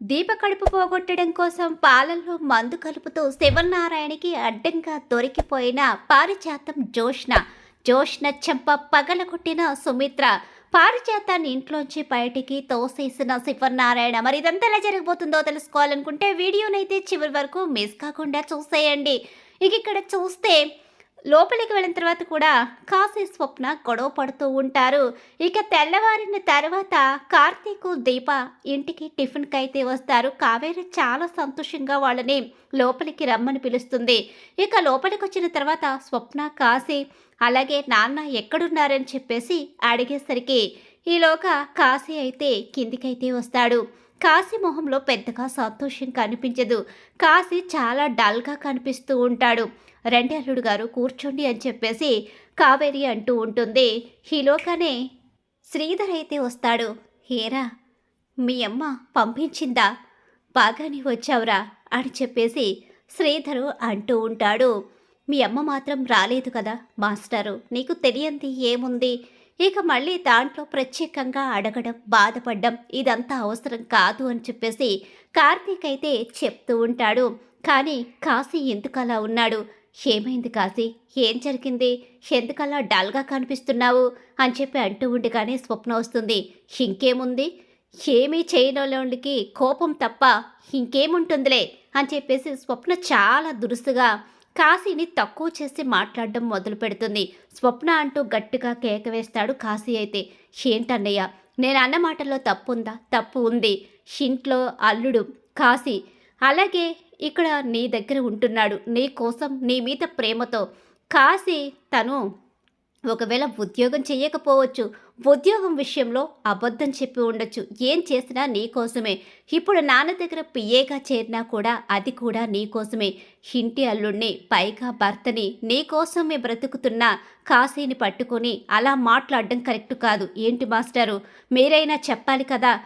దీప కడుపు పోగొట్టడం కోసం పాలల్లో మందు కలుపుతూ శివనారాయణకి అడ్డంగా దొరికిపోయిన పారిజాతం జోష్న జోష్న చెంప పగలగొట్టిన సుమిత్ర. పారిజాతాన్ని ఇంట్లోంచి బయటికి తోసేసిన శివనారాయణ. మరి ఇదంతా ఎలా జరగబోతుందో తెలుసుకోవాలనుకుంటే వీడియోనైతే చివరి వరకు మిస్ కాకుండా చూసేయండి. ఇక ఇక్కడ చూస్తే లోపలికి వెళ్ళిన తర్వాత కూడా కాశీ స్వప్న గొడవ పడుతూ ఉంటారు. ఇక తెల్లవారిన తర్వాత కార్తీకు దీప ఇంటికి టిఫిన్కి అయితే వస్తారు. కావేరి చాలా సంతోషంగా వాళ్ళని లోపలికి రమ్మని పిలుస్తుంది. ఇక లోపలికి వచ్చిన తర్వాత స్వప్న కాశీ అలాగే నాన్న ఎక్కడున్నారని చెప్పేసి అడిగేసరికి ఈలోగా కాశీ అయితే కిందికైతే వస్తాడు. కాశీ మొహంలో పెద్దగా సంతోషం కనిపించదు. కాశీ చాలా డల్గా కనిపిస్తూ ఉంటాడు. రండి అల్లుడు గారు కూర్చోండి అని చెప్పేసి కావేరి అంటూ ఉంటుంది. ఈలోగానే శ్రీధర్ అయితే వస్తాడు. హేరా మీ అమ్మ పంపించిందా? బాగానే వచ్చావురా అని చెప్పేసి శ్రీధరు అంటూ ఉంటాడు. మీ అమ్మ మాత్రం రాలేదు కదా మాస్టరు నీకు తెలియంది ఏముంది? ఇక మళ్ళీ దాంట్లో ప్రత్యేకంగా అడగడం బాధపడడం ఇదంతా అవసరం కాదు అని చెప్పేసి కార్తీక్ అయితే చెప్తూ ఉంటాడు. కానీ కాశీ ఎందుకలా ఉన్నాడు? ఏమైంది కాశీ? ఏం జరిగింది? ఎందుకలా డల్గా కనిపిస్తున్నావు? అని చెప్పి అంటూ ఉండగానే స్వప్న వస్తుంది. ఇంకేముంది? ఏమీ చేయనోళ్ళకి కోపం తప్ప ఇంకేముంటుందిలే అని చెప్పేసి స్వప్న చాలా దురుసుగా కాశీని తక్కువ చేసి మాట్లాడడం మొదలు పెడుతుంది. స్వప్న అంటూ గట్టిగా కేక వేస్తాడు కాశీ అయితే. ఏంటన్నయ్య నేను అన్న మాటల్లో తప్పు ఉందా తప్పు ఉంది. ఇంట్లో అల్లుడు కాశీ. అలాగే ఇక్కడ నీ దగ్గర ఉంటున్నాడు. నీ కోసం నీ మీద ప్రేమతో. కాశీ తను ఒకవేళ ఉద్యోగం చేయకపోవచ్చు. ఉద్యోగం విషయంలో అబద్ధం చెప్పి ఉండొచ్చు. ఏం చేసినా నీ కోసమే. ఇప్పుడు నాన్న దగ్గర పిఏగా చేరినా కూడా అది కూడా నీ కోసమే. ఇంటి అల్లుడిని పైగా భర్తని నీ కోసమే బ్రతుకుతున్న కాశీని పట్టుకొని అలా మాట్లాడడం కరెక్ట్ కాదు. ఏంటి మాస్టారు? మీరైనా చెప్పాలి కదా.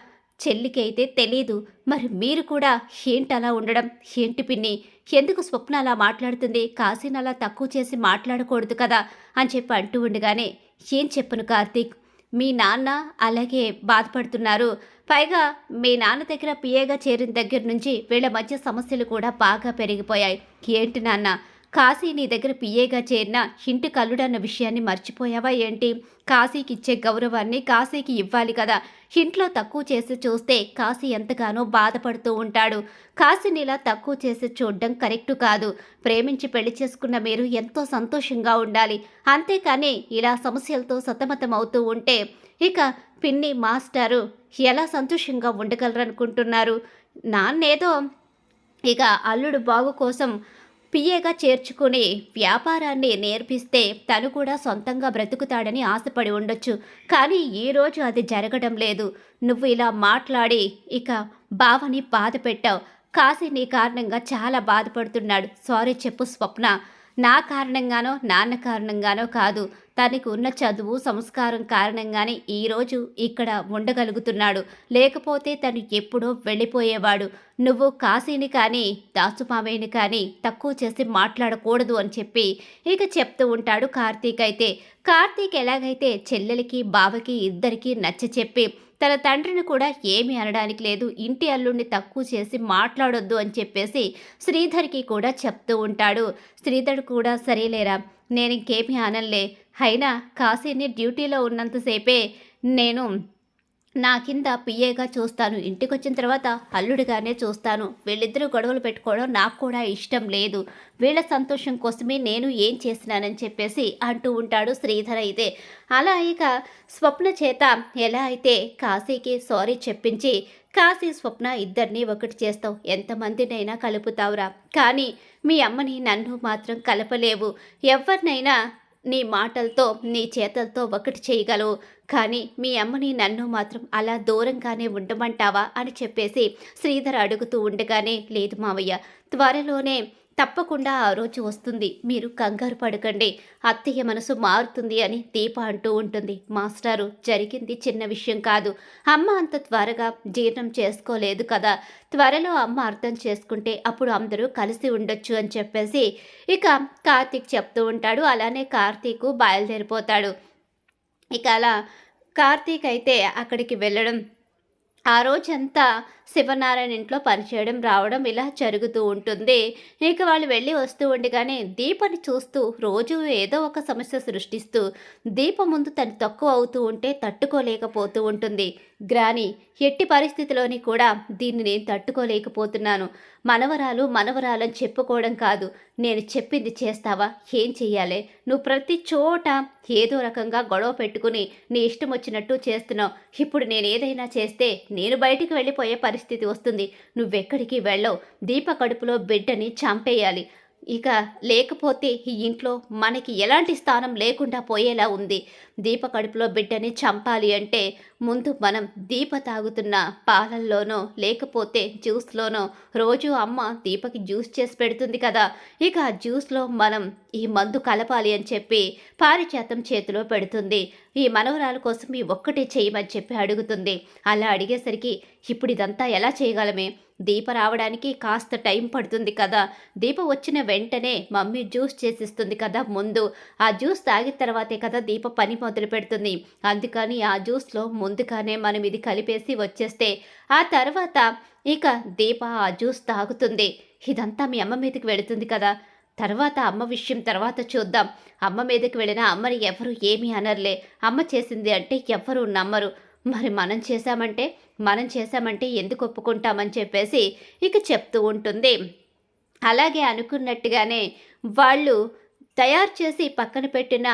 చెల్లికి అయితే తెలీదు. మరి మీరు కూడా ఏంటి అలా ఉండడం? ఏంటి పిన్ని? ఎందుకు స్వప్న అలా మాట్లాడుతుంది? కాశీని అలా తక్కువ చేసి మాట్లాడకూడదు కదా? అని చెప్పి అంటూ ఉండగానే ఏం చెప్పను కార్తీక్? మీ నాన్న అలాగే బాధపడుతున్నారు. పైగా మీ నాన్న దగ్గర పిఏగా చేరిన దగ్గర నుంచి వీళ్ళ మధ్య సమస్యలు కూడా బాగా పెరిగిపోయాయి. ఏంటి నాన్న? కాశీ నీ దగ్గర పిఏగా చేరిన ఇంటి కల్లుడన్న విషయాన్ని మర్చిపోయావా ఏంటి? కాశీకి ఇచ్చే గౌరవాన్ని కాశీకి ఇవ్వాలి కదా. ఇంట్లో తక్కువ చేసి చూస్తే కాశీ ఎంతగానో బాధపడుతూ ఉంటాడు. కాశీని ఇలా తక్కువ చేసి చూడడం కరెక్టు కాదు. ప్రేమించి పెళ్ళి చేసుకున్న మీరు ఎంతో సంతోషంగా ఉండాలి. అంతేకాని ఇలా సమస్యలతో సతమతం అవుతూ ఉంటే ఇక పిన్ని మాస్టారు ఎలా సంతోషంగా ఉండగలరనుకుంటున్నారు? నాన్నేదో ఇక అల్లుడు బాగు కోసం పిఏగా చేర్చుకుని వ్యాపారాన్ని నేర్పిస్తే తను కూడా సొంతంగా బ్రతుకుతాడని ఆశపడి ఉండొచ్చు. కానీ ఈరోజు అది జరగడం లేదు. నువ్వు ఇలా మాట్లాడి ఇక బావని బాధ పెట్టావు కాశీ నీ కారణంగా చాలా బాధపడుతున్నాడు. సారీ చెప్పు స్వప్న. నా కారణంగానో నాన్న కారణంగానో కాదు. తనకు ఉన్న చదువు సంస్కారం కారణంగానే ఈరోజు ఇక్కడ ఉండగలుగుతున్నాడు. లేకపోతే తను ఎప్పుడో వెళ్ళిపోయేవాడు. నువ్వు కాశీని కానీ దాసుమామయ్యని కానీ తక్కువ చేసి మాట్లాడకూడదు అని చెప్పి ఇక చెప్తూ ఉంటాడు కార్తీక్ అయితే. కార్తీక్ ఎలాగైతే చెల్లెలకి బావకి ఇద్దరికి నచ్చ చెప్పి తన తండ్రిని కూడా ఏమీ అనడానికి లేదు. ఇంటి అల్లుడిని తక్కువ చేసి మాట్లాడొద్దు అని చెప్పేసి శ్రీధర్కి కూడా చెప్తూ ఉంటాడు. శ్రీధర్ కూడా సరేలేరా నేను ఇంకేమీ అనలే అయినా కాశీని డ్యూటీలో ఉన్నంతసేపే నేను నా కింద పిఏగా చూస్తాను. ఇంటికి వచ్చిన తర్వాత అల్లుడిగానే చూస్తాను. వీళ్ళిద్దరూ గొడవలు పెట్టుకోవడం నాకు కూడా ఇష్టం లేదు. వీళ్ళ సంతోషం కోసమే నేను ఏం చేసినానని చెప్పేసి అంటూ ఉంటాడు శ్రీధర్ అయితే. అలా ఇక స్వప్న చేత ఎలా అయితే కాశీకి సారీ చెప్పించి కాశీ స్వప్న ఇద్దరిని ఒకటి చేస్తావు. ఎంతమందినైనా కలుపుతావురా. కానీ మీ అమ్మని నన్ను మాత్రం కలపలేవు. ఎవరినైనా నీ మాటలతో నీ చేతలతో ఒకటి చేయగలవు. కానీ మీ అమ్మని నన్ను మాత్రం అలా దూరంగానే ఉండమంటావా అని చెప్పేసి శ్రీధర్ అడుగుతూ ఉండగానే లేదు మావయ్య త్వరలోనే తప్పకుండా ఆ రోజు వస్తుంది. మీరు కంగారు పడకండి. అత్తయ్య మనసు మారుతుంది అని దీప అంటూ ఉంటుంది. మాస్టారు జరిగింది చిన్న విషయం కాదు. అమ్మ అంత త్వరగా జీర్ణం చేసుకోలేదు కదా. త్వరలో అమ్మ అర్థం చేసుకుంటే అప్పుడు అందరూ కలిసి ఉండొచ్చు అని చెప్పేసి ఇక కార్తీక్ చెప్తూ ఉంటాడు. అలానే కార్తీక్ బయలుదేరిపోతాడు. ఇక అలా కార్తీక్ అయితే అక్కడికి వెళ్ళడం ఆ రోజంతా శివనారాయణ ఇంట్లో పనిచేయడం రావడం ఇలా జరుగుతూ ఉంటుంది. ఇక వాళ్ళు వెళ్ళి వస్తూ ఉండగానే దీపని చూస్తూ రోజు ఏదో ఒక సమస్య సృష్టిస్తూ దీప ముందు తను తక్కువ అవుతూ ఉంటే తట్టుకోలేకపోతూ ఉంటుంది. గ్రాని ఎట్టి పరిస్థితిలోని కూడా దీన్ని నేను తట్టుకోలేకపోతున్నాను. మనవరాలు మనవరాలని చెప్పుకోవడం కాదు. నేను చెప్పింది చేస్తావా? ఏం చెయ్యాలి? నువ్వు ప్రతి చోట ఏదో రకంగా గొడవ పెట్టుకుని నీ ఇష్టం వచ్చినట్టు చేస్తున్నావు. ఇప్పుడు నేను ఏదైనా చేస్తే నేను బయటికి వెళ్ళిపోయే పరిస్థితి వస్తుంది. నువ్వెక్కడికి వెళ్ళవు? దీప కడుపులో బిడ్డని చంపేయాలి. ఇక లేకపోతే ఈ ఇంట్లో మనకి ఎలాంటి స్థానం లేకుండా పోయేలా ఉంది. దీప కడుపులో బిడ్డని చంపాలి అంటే ముందు మనం దీప తాగుతున్న పాలల్లోనో లేకపోతే జ్యూస్లోనో రోజు అమ్మ దీపకి జ్యూస్ చేసి పెడుతుంది కదా. ఇక ఆ జ్యూస్లో మనం ఈ మందు కలపాలి అని చెప్పి పారిచేతం చేతిలో పెడుతుంది. ఈ మనవరాల కోసం ఈ ఒక్కటే చేయమని చెప్పి అడుగుతుంది. అలా అడిగేసరికి ఇప్పుడు ఇదంతా ఎలా చేయగలమే? దీప రావడానికి కాస్త టైం పడుతుంది కదా. దీప వచ్చిన వెంటనే మమ్మీ జ్యూస్ చేసిస్తుంది కదా ముందు. ఆ జ్యూస్ తాగిన తర్వాతే కదా దీప పని మొదలు పెడుతుంది. అందుకని ఆ జ్యూస్లో ముందుగానే మనం ఇది కలిపేసి వచ్చేస్తే ఆ తర్వాత ఇక దీప ఆ జ్యూస్ తాగుతుంది. ఇదంతా మీ అమ్మ మీదకి వెళుతుంది కదా. తర్వాత అమ్మ విషయం తర్వాత చూద్దాం. అమ్మ మీదకి వెళ్ళిన అమ్మని ఎవరు ఏమీ అనర్లే. అమ్మ చేసింది అంటే ఎవరు నమ్మరు. మరి మనం చేశామంటే మనం చేశామంటే ఎందుకు ఒప్పుకుంటామని చెప్పేసి ఇక చెప్తూ ఉంటుంది. అలాగే అనుకున్నట్టుగానే వాళ్ళు తయారు చేసి పక్కన పెట్టిన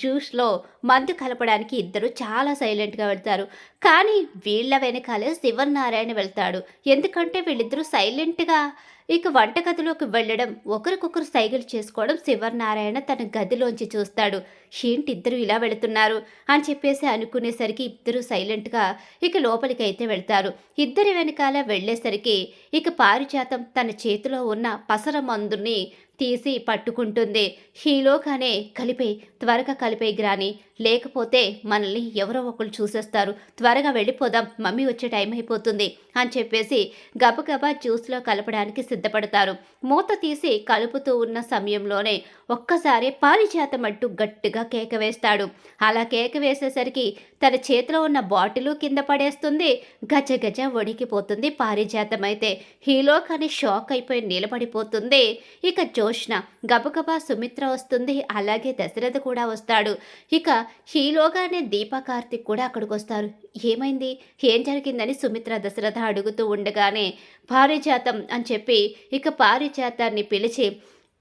జ్యూస్లో మందు కలపడానికి ఇద్దరు చాలా సైలెంట్గా వెళ్తారు. కానీ వీళ్ళ వెనకాలే శివనారాయణ వెళ్తాడు. ఎందుకంటే వీళ్ళిద్దరూ సైలెంట్గా ఇక వంటగదిలోకి వెళ్ళడం ఒకరికొకరు సైగలు చేసుకోవడం శివనారాయణ తన గదిలోంచి చూస్తాడు. ఏంటి ఇద్దరు ఇలా వెళుతున్నారు? అని చెప్పేసి అనుకునేసరికి ఇద్దరు సైలెంట్గా ఇక లోపలికి అయితే వెళ్తారు. ఇద్దరి వెనకాల వెళ్ళేసరికి ఇక పారిజాతం తన చేతిలో ఉన్న పసర మందుని తీసి పట్టుకుంటుంది. హీలోగానే కలిపే త్వరగా కలిపే గ్రాని లేకపోతే మనల్ని ఎవరో ఒకరు చూసేస్తారు. త్వరగా వెళ్ళిపోదాం. మమ్మీ వచ్చే టైం అయిపోతుంది అని చెప్పేసి గబగబా జ్యూస్లో కలపడానికి సిద్ధపడతారు. మూత తీసి కలుపుతూ ఉన్న సమయంలోనే ఒక్కసారి పారిజాతం అంటూ గట్టిగా కేక వేస్తాడు. అలా కేక వేసేసరికి తన చేతిలో ఉన్న బాటిలు కింద పడేస్తుంది. గజ గజ వణికిపోతుంది పారిజాతం అయితే. హీలో కానీ షాక్ అయిపోయి నిలబడిపోతుంది. ఇక జోష్న గబగబా సుమిత్ర వస్తుంది. అలాగే దశరథ కూడా వస్తాడు. ఇక హీలోగానే దీపా కార్తిక్ కూడా అక్కడికి వస్తారు ఏమైంది? ఏం జరిగిందని సుమిత్ర దశరథ అడుగుతూ ఉండగానే పారిజాతం అని చెప్పి ఇక పారిజాతాన్ని పిలిచి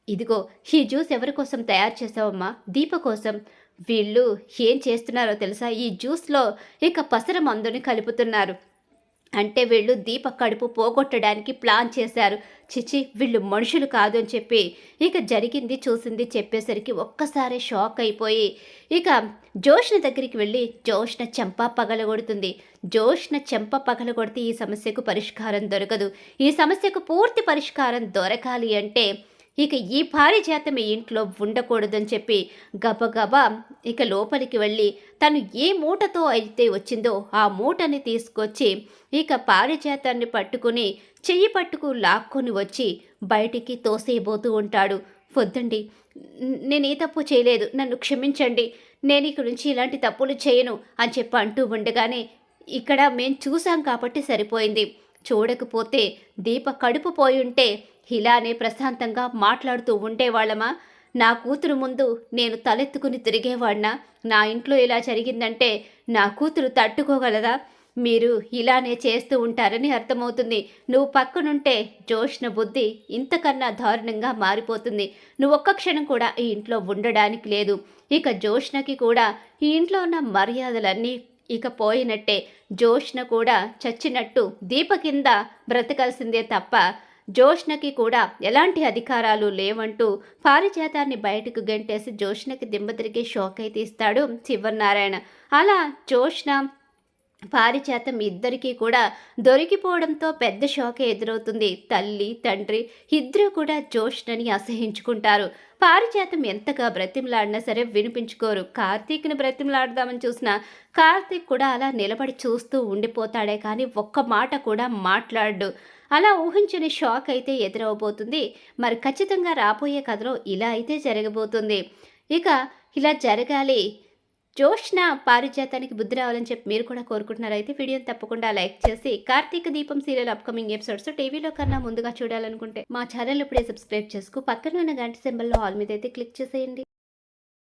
ఇదిగో ఈ జ్యూస్ ఎవరి కోసం తయారు చేసావమ్మా? దీప కోసం. వీళ్ళు ఏం చేస్తున్నారో తెలుసా? ఈ జ్యూస్లో ఇక పసర మందుని కలుపుతున్నారు. అంటే వీళ్ళు దీప కడుపు పోగొట్టడానికి ప్లాన్ చేశారు. చిచి వీళ్ళు మనుషులు కాదు అని చెప్పి ఇక జరిగింది చూసింది చెప్పేసరికి ఒక్కసారి షాక్ అయిపోయి ఇక జోష్న దగ్గరికి వెళ్ళి జోష్న చెంప పగలగొడుతుంది జోష్న చెంప పగలగొడితే ఈ సమస్యకు పరిష్కారం దొరకదు. ఈ సమస్యకు పూర్తి పరిష్కారం దొరకాలి అంటే ఇక ఈ పారిజాతం ఈ ఇంట్లో ఉండకూడదని చెప్పి గబగబా ఇక లోపలికి వెళ్ళి తను ఏ మూటతో అయితే వచ్చిందో ఆ మూటని తీసుకొచ్చి ఇక పారిజాతాన్ని పట్టుకుని చెయ్యి పట్టుకు లాక్కొని వచ్చి బయటికి తోసేయబోతూ ఉంటాడు. వద్దండి నేను ఏ తప్పు చేయలేదు. నన్ను క్షమించండి. నేను ఇక నుంచి ఇలాంటి తప్పులు చేయను అని చెప్పి అంటూ ఉండగానే ఇక్కడ మేం చూసాం కాబట్టి సరిపోయింది. చూడకపోతే దీప కడుపు పోయి ఉంటే ఇలానే ప్రశాంతంగా మాట్లాడుతూ ఉండేవాళ్ళమా? నా కూతురు ముందు నేను తలెత్తుకుని తిరిగేవాడినా? నా ఇంట్లో ఇలా జరిగిందంటే నా కూతురు తట్టుకోగలదా? మీరు ఇలానే చేస్తూ ఉంటారని అర్థమవుతుంది. నువ్వు పక్కనుంటే జోష్న బుద్ధి ఇంతకన్నా దారుణంగా మారిపోతుంది. నువ్వు ఒక్క క్షణం కూడా ఈ ఇంట్లో ఉండడానికి లేదు. ఇక జోష్నకి కూడా ఈ ఇంట్లో ఉన్న మర్యాదలన్నీ ఇక పోయినట్టే. జోష్న కూడా చచ్చినట్టు దీప కింద బ్రతకాల్సిందే తప్ప జోష్నకి కూడా ఎలాంటి అధికారాలు లేవంటూ పారిజాతాన్ని బయటకు గెంటేసి జోష్నకి దిమ్మతిరిగి షోక్ అయితే ఇస్తాడు శివనారాయణ. అలా జోష్న పారిజాతం ఇద్దరికీ కూడా దొరికిపోవడంతో పెద్ద షాకే ఎదురవుతుంది. తల్లి తండ్రి ఇద్దరూ కూడా జోష్నని అసహించుకుంటారు. పారిజాతం ఎంతగా బ్రతిమలాడినా సరే వినిపించుకోరు. కార్తీక్ని బ్రతిమలాడదామని చూసినా కార్తీక్ కూడా అలా నిలబడి చూస్తూ ఉండిపోతాడే కానీ ఒక్క మాట కూడా మాట్లాడు అలా ఊహించని షాక్ అయితే ఎదురవబోతుంది. మరి ఖచ్చితంగా రాబోయే కథలో ఇలా అయితే జరగబోతుంది. ఇక ఇలా జరగాలి. జోష్న పారిజాతానికి బుద్ధి రావాలని చెప్పి మీరు కూడా కోరుకుంటున్నారు. అయితే వీడియోని తప్పకుండా లైక్ చేసి కార్తీక దీపం సీరియల్ అప్కమింగ్ ఎపిసోడ్స్ టీవీలో కన్నా ముందుగా చూడాలనుకుంటే మా ఛానల్ ఇప్పుడే సబ్స్క్రైబ్ చేసుకో. పక్కన ఉన్న గంట సింబల్లో ఆల్ మీద అయితే క్లిక్ చేసేయండి.